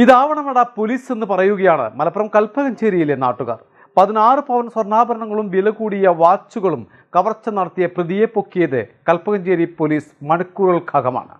ഇതാവണമട police എന്ന് പറയുകയാണ് മലപ്പുറം കൽപ്പകഞ്ചേരിയിലെ നാട്ടുകാർ. പതിനാറ് പവൻ സ്വർണാഭരണങ്ങളും വില കൂടിയ വാച്ചുകളും കവർച്ച നടത്തിയ പ്രതിയെ പൊക്കിയത് കൽപ്പകഞ്ചേരി പോലീസ് മണിക്കൂറുകൾക്കകമാണ്.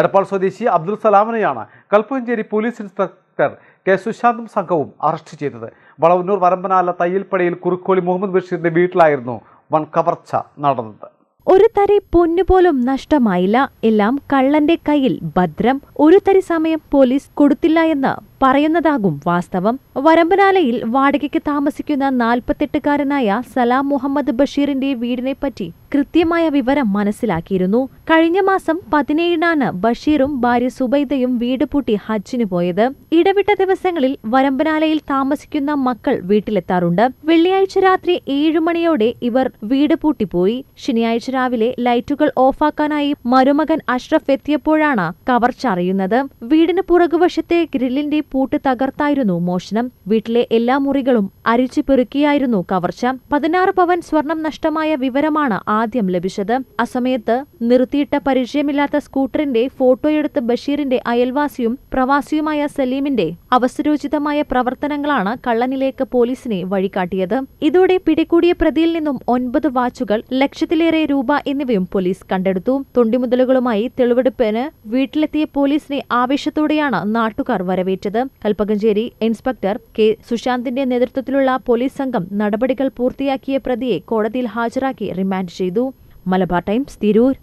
എടപ്പാൾ സ്വദേശി അബ്ദുൽ സലാമിനെയാണ് കൽപ്പകഞ്ചേരി പോലീസ് ഇൻസ്പെക്ടർ കെ സുശാന്തും സംഘവും അറസ്റ്റ് ചെയ്തത്. വളവന്നൂർ വരമ്പനാല തയ്യൽപ്പടയിൽ കുറുക്കോളി മുഹമ്മദ് ബഷീറിന്റെ വീട്ടിലായിരുന്നു വൻ കവർച്ച നടന്നത്. ഒരു തരി പൊന്നുപോലും നഷ്ടമായില്ല. എല്ലാം കള്ളന്റെ കയ്യിൽ. ഭദ്രം ഒരു തരി സമയം പോലീസ് കൊടുത്തില്ല എന്ന് പറയുന്നതാകും വാസ്തവം. വരമ്പനാലയിൽ വാടകയ്ക്ക് താമസിക്കുന്ന നാൽപ്പത്തെട്ടുകാരനായ സലാം മുഹമ്മദ് ബഷീറിന്റെ വീടിനെപ്പറ്റി കൃത്യമായ വിവരം മനസ്സിലാക്കിയിരുന്നു. കഴിഞ്ഞ മാസം പതിനേഴിനാണ് ബഷീറും ഭാര്യ സുബൈദയും വീട് പൂട്ടി ഹജ്ജിന് പോയത്. ഇടവിട്ട ദിവസങ്ങളിൽ വരമ്പനാലയിൽ താമസിക്കുന്ന മക്കൾ വീട്ടിലെത്താറുണ്ട്. വെള്ളിയാഴ്ച രാത്രി ഏഴു മണിയോടെ ഇവർ വീട് പൂട്ടിപ്പോയി ശനിയാഴ്ച രാവിലെ ലൈറ്റുകൾ ഓഫാക്കാനായി മരുമകൻ അഷ്റഫ് എത്തിയപ്പോഴാണ് കവർച്ച അറിയുന്നത്. വീടിന് പുറകുവശത്തെ ഗ്രില്ലിന്റെ പൂട്ട് തകർത്തായിരുന്നു മോഷണം. വീട്ടിലെ എല്ലാ മുറികളും അരിച്ചു പെറുക്കിയായിരുന്നു കവർച്ച. പതിനാറ് പവൻ സ്വർണം നഷ്ടമായ വിവരമാണ് ആദ്യം ലഭിച്ചത്. അസമയത്ത് നിർത്തിയിട്ട പരിചയമില്ലാത്ത സ്കൂട്ടറിന്റെ ഫോട്ടോയെടുത്ത് ബഷീറിന്റെ അയൽവാസിയും പ്രവാസിയുമായ സലീമിന്റെ അവസരോചിതമായ പ്രവർത്തനങ്ങളാണ് കള്ളനിലേക്ക് പോലീസിനെ വഴികാട്ടിയത്. ഇതോടെ പിടികൂടിയ പ്രതിയിൽ നിന്നും ഒൻപത് വാച്ചുകൾ ലക്ഷത്തിലേറെ രൂപ എന്നിവയും പോലീസ് കണ്ടെടുത്തു. തൊണ്ടിമുതലുകളുമായി തെളിവെടുപ്പിന് വീട്ടിലെത്തിയ പോലീസിനെ ആവേശത്തോടെയാണ് നാട്ടുകാർ വരവേറ്റത്. Kalpakanchery inspector K. സുശാന്തിന്റെ നേതൃത്വത്തിലുള്ള പോലീസ് സംഘം നടപടികൾ പൂർത്തിയാക്കിയ പ്രതിയെ കോടതിയിൽ ഹാജരാക്കി റിമാൻഡ് ചെയ്തു. മലബാർ ടൈംസ് തിരൂർ.